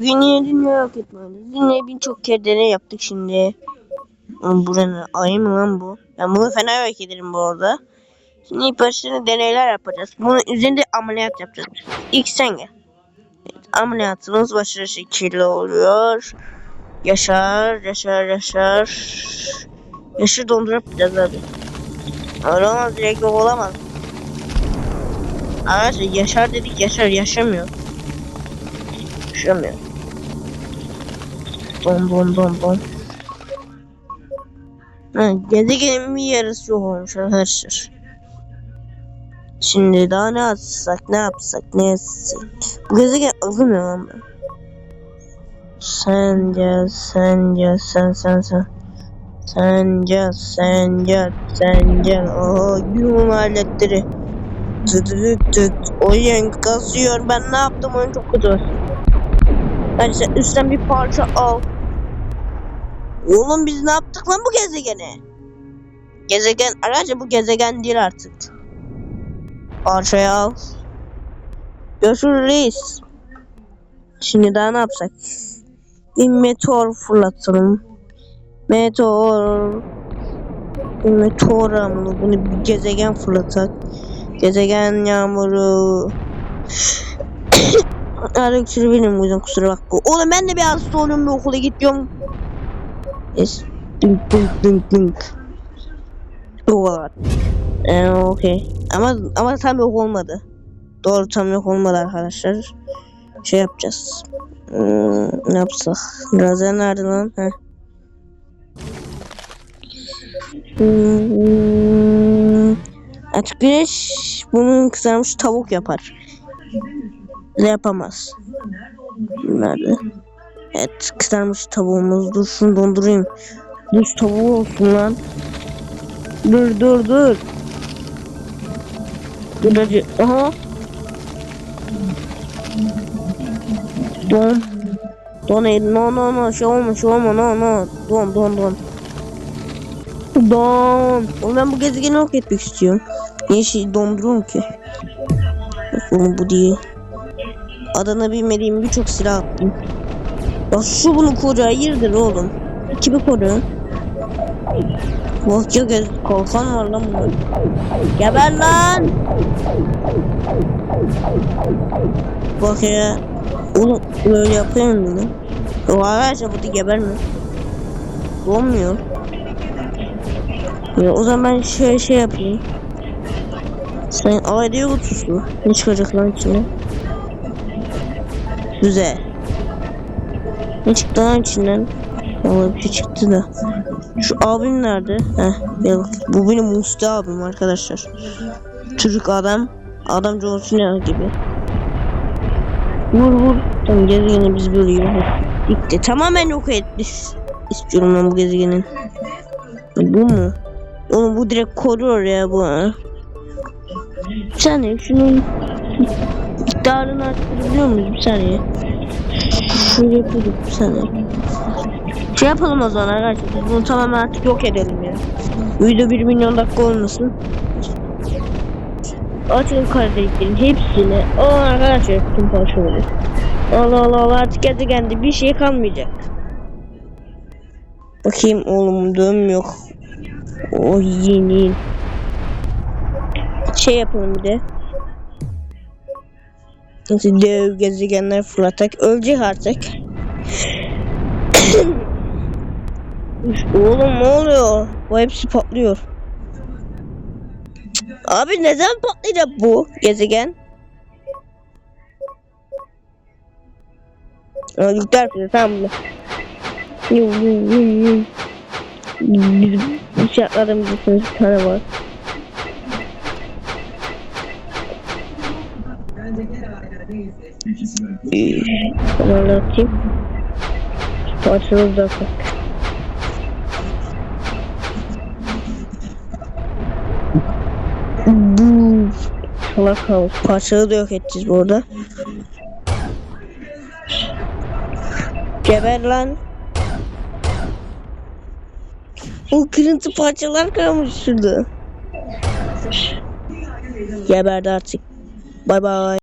Bugün yeni dünya yok etmeliyiz. Yine birçok kere deney yaptık şimdi. Oğlum bu ne? Ayı mı lan bu? Ben bunu fena merak ederim bu arada. Şimdi ilk deneyler yapacağız. Bunun üzerinde ameliyat yapacağız. İlk sen gel. Evet, ameliyatımız başarılı şekilde oluyor. Yaşar, Yaşar, Yaşar. Yaşar dondurup yapacağız abi. Öyle olmaz direkt olamaz. Arkadaşlar Yaşar dedik Yaşar yaşamıyor. Yaşamıyor. Don don don don. Ha, gezegenin bir yarısı yok olmuş arkadaşlar. Şimdi daha ne atsak ne yapsak ne etsek. Bu gezegen ne lan ben? Sen gel sen gel sen sen sen. Sen gel sen gel sen gel. Oho gün aletleri. Tıt tıt tıt. Oyun kasıyor. Ben ne yaptım oyun çok kötü. Hadi sen üstten bir parça al. Oğlum biz ne yaptık lan bu gezegene? Gezegen, arkadaşlar bu gezegen değil artık. Parçayı al. Görüşürüz reis. Şimdi daha ne yapsak? Bir meteor fırlatalım. Meteor. Bir meteor yağmuru. Bunu bir gezegen fırlatak. Gezegen yağmuru. Arık benim yüzden kusura bakma. Oğlum ben de bir hasta oluyorum bir okula gitmiyorum. Yes. Dünk dünk dünk dünk. O kadar. Ee, okey. Ama ama tam yok olmadı. Doğru tam yok olmadı arkadaşlar. Şey yapacağız. Hmm, ne yapsak? Razen nerede lan? Heh. Hmm, Açık güneş bunun kızarmış tavuk yapar. Ne yapamaz. Nerede? Evet kızarmış tavuğumuz. Dur şunu dondurayım. Buz tavuğu olsun lan. Dur dur dur. Dur hadi. Aha. Don. Don el. No no no. Şey olma şey olma. No no. Don don don. Don. Oğlum ben bu gezegeni yok etmek istiyorum. Niye şey donduruyorum ki? Yok oğlum bu değil. Adana bilmediğim birçok silah attım. Ya şu bunu koru hayırdır oğlum. Kimi koru? Ya göz kalkan var lan bunun. Geber lan. Bak ya. Oğlum böyle yapıyor mu bunu? Bu da geber mi? Olmuyor. Ya o zaman ben şöyle şey yapayım. Sen ayrıya kutusu. Ne çıkacak lan içine? Güzel. Ne çıktı lan içinden? Vallahi bir şey çıktı da. Şu abim nerede? Heh, gel. Bu benim Musti abim arkadaşlar. Çocuk adam. Adam John Cena gibi. Vur vur. Tamam gezegeni biz böyle. Gitti. Tamamen yok etmiş. İstiyorum ben bu gezegenin. Bu mu? Oğlum bu direkt koruyor ya bu. Bir saniye şunun miktarını arttırabiliyor muyuz? Bir saniye. Şöyle bir saniye. Şey yapalım o zaman arkadaşlar. Bunu tamamen artık yok edelim ya. Video 1 milyon dakika olmasın. Açın kara deliklerin hepsini. O arkadaşlar tüm parçaları. Allah Allah Allah artık gezegende bir şey kalmayacak. Bakayım oğlum dövüm yok. O yeni. Şey yapalım bir de. Dev gezegenler fırlatak. Ölecek artık. Oğlum ne oluyor? Bu hepsi patlıyor. Abi neden patlayacak bu gezegen? Öldükler bize tamam mı? Bir tane var. Hemen atayım. Parçalı da bak. Bu salak havuz. Parçalı da yok edeceğiz bu arada. Geber lan. O kırıntı parçalar kalmış şurada. Geberdi artık. Bay bay.